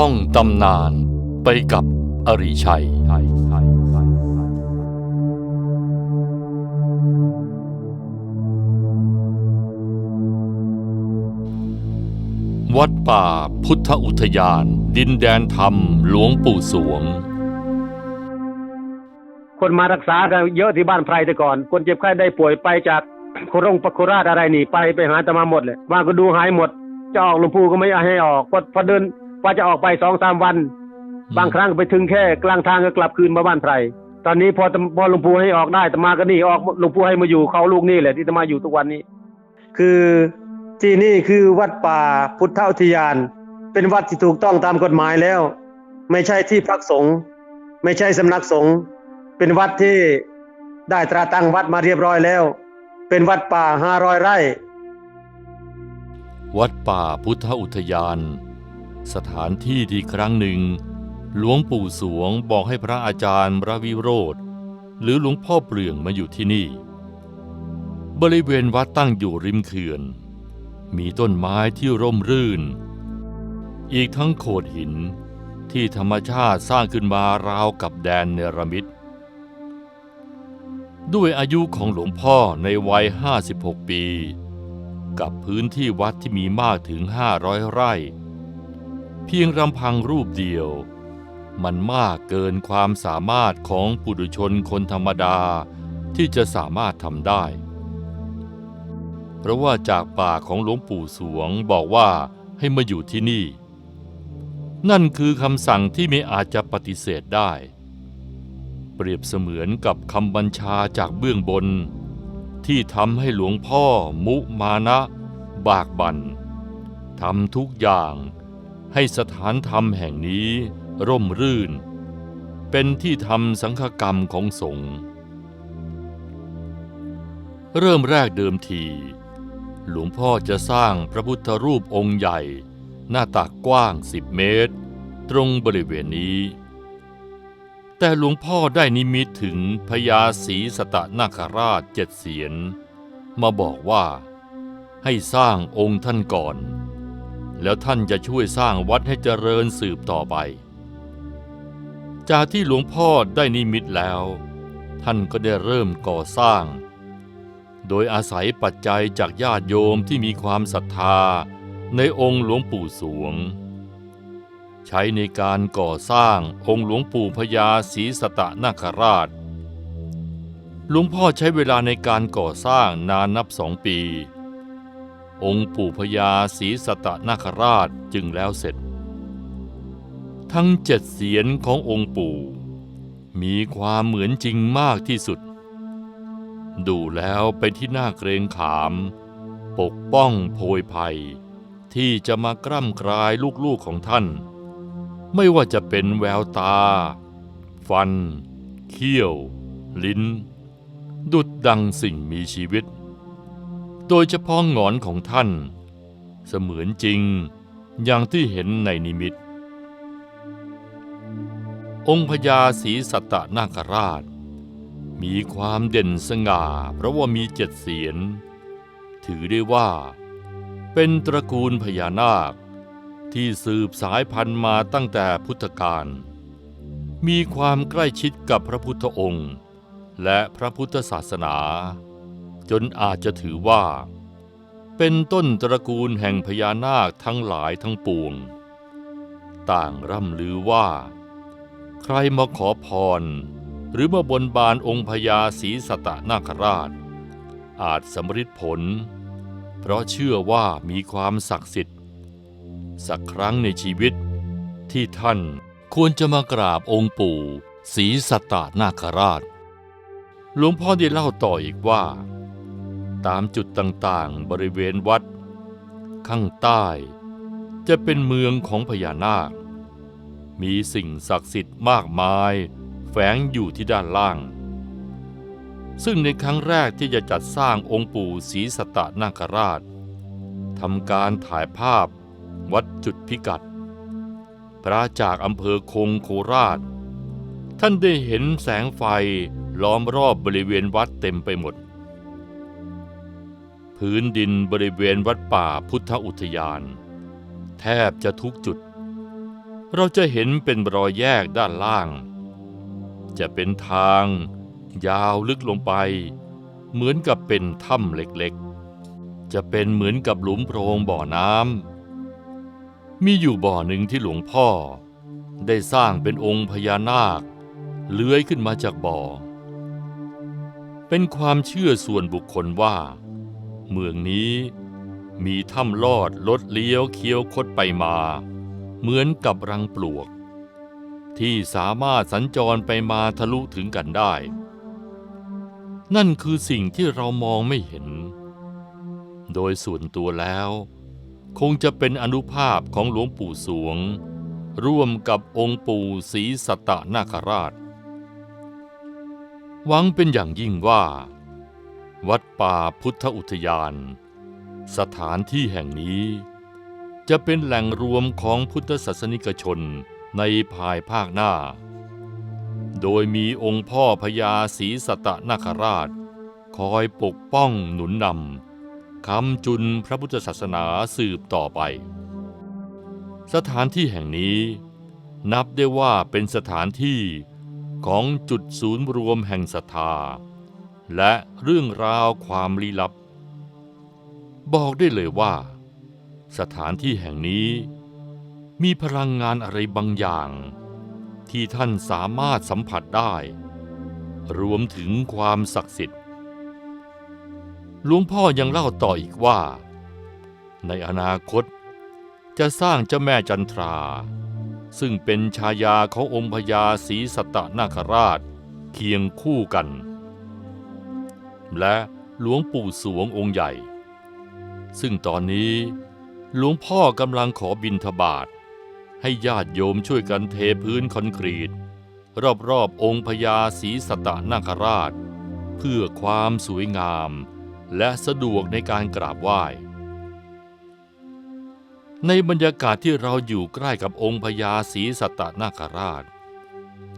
ท่องตำนานไปกับอริชัย วัดป่าพุทธอุทยาน ดินแดนธรรมหลวงปู่สวง คนมารักษากันเยอะที่บ้านไพรแต่ก่อน คนเจ็บไข้ได้ป่วยไปจากโครงปะโคราชอะไรนี่ไปไปหาตมาหมดเลยว่าก็ดูหายหมดจะออกหลวงปู่ก็ไม่ให้ออกพอพอเดิน ว่าจะออกไปสองสามวัน บางครั้งไปถึงแค่กลางทางก็กลับคืนมาบ้านไพรตอนนี้พอตพอหลวงปู่ให้ออกได้ตมาก็นี่ออกหลวงปู่ให้มาอยู่เขาลูกนี่แหละที่ตมาอยู่ทุกวันนี้ คือที่นี่คือวัดป่าพุทธอุทยาน เป็นวัดที่ถูกต้องตามกฎหมายแล้ว ไม่ใช่ที่พักสงฆ์ไม่ใช่สำนักสงฆ์เป็นวัดที่ได้ตราตั้งวัดมาเรียบร้อยแล้ว เป็นวัดป่าห้าร้อยไร่ วัดป่าพุทธอุทยาน สถานที่ที่ครั้งหนึ่ง หลวงปู่สวงบอกให้พระอาจารย์ระวิโรธหรือหลวงพ่อเปลืองมาอยู่ที่นี่ บริเวณวัดตั้งอยู่ริมเขื่อน มีต้นไม้ที่ร่มรื่น อีกทั้งโขดหินที่ธรรมชาติสร้างขึ้นมาราวกับแดนเนรมิตด้วยอายุของหลวงพ่อในวัย 56 ปี กับพื้นที่วัดที่มีมากถึง 500 ไร่ เพียงรำพังรูปเดียว มันมากเกินความสามารถของปุถุชนคนธรรมดาที่จะสามารถทำได้ เพราะว่าจากปากของหลวงปู่สวงบอกว่าให้มาอยู่ที่นี่ นั่นคือคำสั่งที่ไม่อาจจะปฏิเสธได้ เปรียบเสมือนกับคำบัญชาจากเบื้องบน ที่ทำให้หลวงพ่อมุมานะ บากบัน่นทำทุกอย่าง ให้สถานธรรมแห่งนี้ร่มรื่น เป็นที่ทำสังฆกรรมของสงฆ์เริ่มแรกเดิมที หลวงพ่อจะสร้างพระพุทธรูปองค์ใหญ่ หน้าตักกว้าง10เมตร ตรงบริเวณนี้ แต่หลวงพ่อได้นิมิตถึงพญาศรีสตะนาคราชเจ็ดเสียน มาบอกว่าให้สร้างองค์ท่านก่อน แล้วท่านจะช่วยสร้างวัดให้เจริญสืบต่อไป จากที่หลวงพ่อได้นิมิตแล้ว ท่านก็ได้เริ่มก่อสร้าง โดยอาศัยปัจจัยจากญาติโยมที่มีความศรัทธาในองค์หลวงปู่สวง ใช้ในการก่อสร้างองค์หลวงปู่พญาศรีสตะนาคราชหลวงพ่อใช้เวลาในการก่อสร้างนานนับสองปี องค์ปู่พญาศรีสตะนาคราชจึงแล้วเสร็จ ทั้งเจ็ดเสียนขององค์ปู่ มีความเหมือนจริงมากที่สุด ดูแล้วเป็นที่น่าเกรงขาม ปกป้องโพยภัย ที่จะมากร่ำกรายลูกๆของท่าน ไม่ว่าจะเป็นแววตา ฟัน เขี้ยว ลิ้น ดุดดังสิ่งมีชีวิต โดยเฉพาะหงอนของท่าน เสมือนจริงอย่างที่เห็นในนิมิต องค์พญาศรีสัตตนาคราช มีความเด่นสง่าเพราะว่ามีเจ็ดเสียน ถือได้ว่า เป็นตระกูลพญานาค ที่สืบสายพันธุ์มาตั้งแต่พุทธกาลมีความใกล้ชิดกับพระพุทธองค์ และพระพุทธศาสนา จนอาจจะถือว่า เป็นต้นตระกูลแห่งพญานาคทั้งหลายทั้งปวง ต่างร่ำลือว่า ใครมาขอพร หรือมาบนบานองค์พญาศรีสตะนาคราช อาจสำฤทธิผล เพราะเชื่อว่ามีความศักดิ์สิทธิ์ สักครั้งในชีวิตที่ท่านควรจะมากราบองค์ปู่ศรีสตะนาคราช หลวงพ่อได้เล่าต่ออีกว่า ตามจุดต่างๆ บริเวณวัด ข้างใต้ จะเป็นเมืองของพญานาค มีสิ่งศักดิ์สิทธิ์มากมาย แฝงอยู่ที่ด้านล่าง ซึ่งในครั้งแรกที่จะจัดสร้างองค์ปู่ศรีสตะนาคราชทำการถ่ายภาพวัดจุดพิกัด พระจากอำเภอคงโคราช ท่านได้เห็นแสงไฟล้อมรอบบริเวณวัดเต็มไปหมด พื้นดินบริเวณวัดป่าพุทธอุทยาน แทบจะทุกจุด เราจะเห็นเป็นรอยแยกด้านล่าง จะเป็นทางยาวลึกลงไป เหมือนกับเป็นถ้ำเล็กๆ จะเป็นเหมือนกับหลุมโพรงบ่อน้ำมีอยู่บ่อหนึ่งที่หลวงพ่อ ได้สร้างเป็นองค์พญานาค เลื้อยขึ้นมาจากบ่อ เป็นความเชื่อส่วนบุคคลว่า เมืองนี้มีถ้ำลอดลดเลี้ยวเคี้ยวคดไปมา เหมือนกับรังปลวก ที่สามารถสัญจรไปมาทะลุถึงกันได้ นั่นคือสิ่งที่เรามองไม่เห็น โดยส่วนตัวแล้ว คงจะเป็นอนุภาพของหลวงปู่สวง ร่วมกับองค์ปู่ศรีสัตตนาคราช หวังเป็นอย่างยิ่งว่า วัดป่าพุทธอุทยาน สถานที่แห่งนี้ จะเป็นแหล่งรวมของพุทธศาสนิกชนในภายภาคหน้า โดยมีองค์พ่อพญาศรีสัตนาคราช คอยปกป้องหนุนนำคำจุนพระพุทธศาสนาสืบต่อไป สถานที่แห่งนี้ นับได้ว่าเป็นสถานที่ของจุดศูนย์รวมแห่งศรัทธา และเรื่องราวความลี้ลับ บอกได้เลยว่า สถานที่แห่งนี้ มีพลังงานอะไรบางอย่าง ที่ท่านสามารถสัมผัสได้ รวมถึงความศักดิ์สิทธิ์หลวงพ่อยังเล่าต่ออีกว่า ในอนาคต จะสร้างเจ้าแม่จันทรา ซึ่งเป็นชายาขององค์พญาศรีสัตนาคราช เคียงคู่กัน และหลวงปู่สวงองค์ใหญ่ ซึ่งตอนนี้หลวงพ่อกำลังขอบินทบาท ให้ญาติโยมช่วยกันเทพื้นคอนกรีต รอบๆองค์พญาศรีสัตนาคราช เพื่อความสวยงาม และสะดวกในการกราบไหว้ ในบรรยากาศที่เราอยู่ใกล้กับองค์พญาศรีสัตนาคราช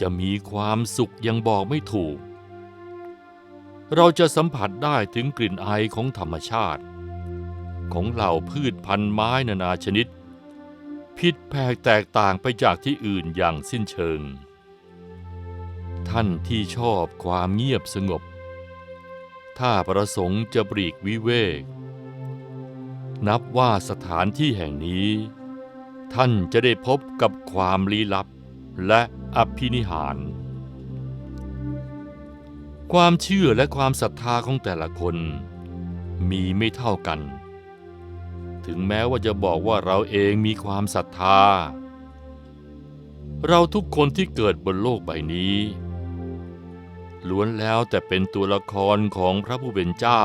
จะมีความสุขยังบอกไม่ถูก เราจะสัมผัสได้ถึงกลิ่นไอของธรรมชาติ ของเหล่าพืชพันธุ์ไม้นานาชนิด ผิดแผกแตกต่างไปจากที่อื่นอย่างสิ้นเชิง ท่านที่ชอบความเงียบสงบ ถ้าประสงค์จะปลีกวิเวก นับว่าสถานที่แห่งนี้ ท่านจะได้พบกับความลี้ลับและอภินิหาร ความเชื่อและความศรัทธาของแต่ละคน มีไม่เท่ากัน ถึงแม้ว่าจะบอกว่าเราเองมีความศรัทธา เราทุกคนที่เกิดบนโลกใบนี้ ล้วนแล้วแต่เป็นตัวละครของพระผู้เป็นเจ้า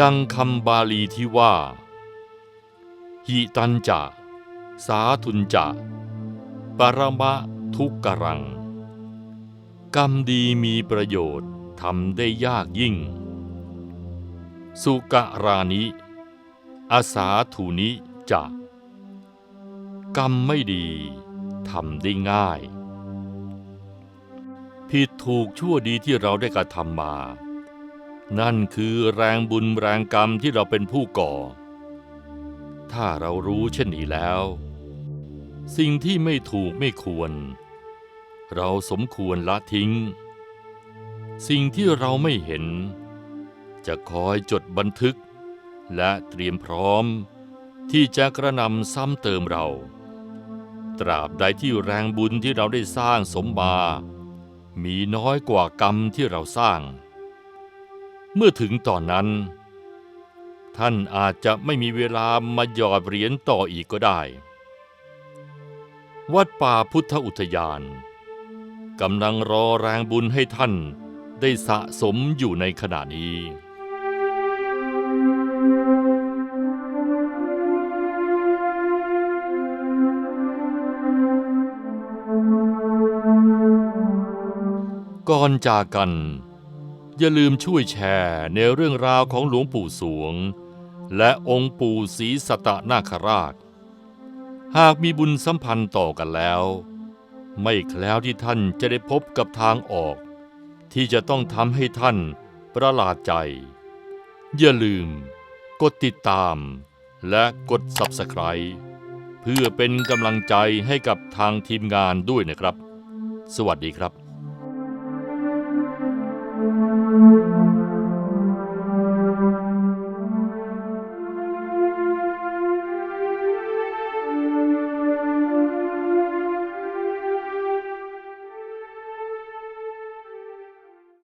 ดังคำบาลีที่ว่าหิตันจะ สาทุนจะ ปรมะทุกกรัง กรรมดีมีประโยชน์ทำได้ยากยิ่ง สุกรานิอาสาถุนิจะกรรมไม่ดีทำได้ง่าย ผิดถูกชั่วดีที่เราได้กระทำมา นั่นคือแรงบุญแรงกรรมที่เราเป็นผู้ก่อ ถ้าเรารู้เช่นนี้แล้ว สิ่งที่ไม่ถูกไม่ควร เราสมควรละทิ้ง สิ่งที่เราไม่เห็น จะคอยจดบันทึก และเตรียมพร้อม ที่จะกระนำซ้ำเติมเรา ตราบใดที่แรงบุญที่เราได้สร้างสมมามีน้อยกว่ากรรมที่เราสร้าง เมื่อถึงตอนนั้น ท่านอาจจะไม่มีเวลามาหยอดเหรียญต่ออีกก็ได้วัดป่าพุทธอุทยาน กำลังรอแรงบุญให้ท่านได้สะสมอยู่ในขณะนี้ ก่อนจากกัน อย่าลืมช่วยแชร์ในเรื่องราวของหลวงปู่สวง และองค์ปู่ศรีสัตนาคราช หากมีบุญสัมพันธ์ต่อกันแล้ว ไม่แคล้วที่ท่านจะได้พบกับทางออก ที่จะต้องทำให้ท่านประหลาดใจ อย่าลืม กดติดตามและกด Subscribe เพื่อเป็นกำลังใจให้กับทางทีมงานด้วยนะครับ สวัสดีครับ Thank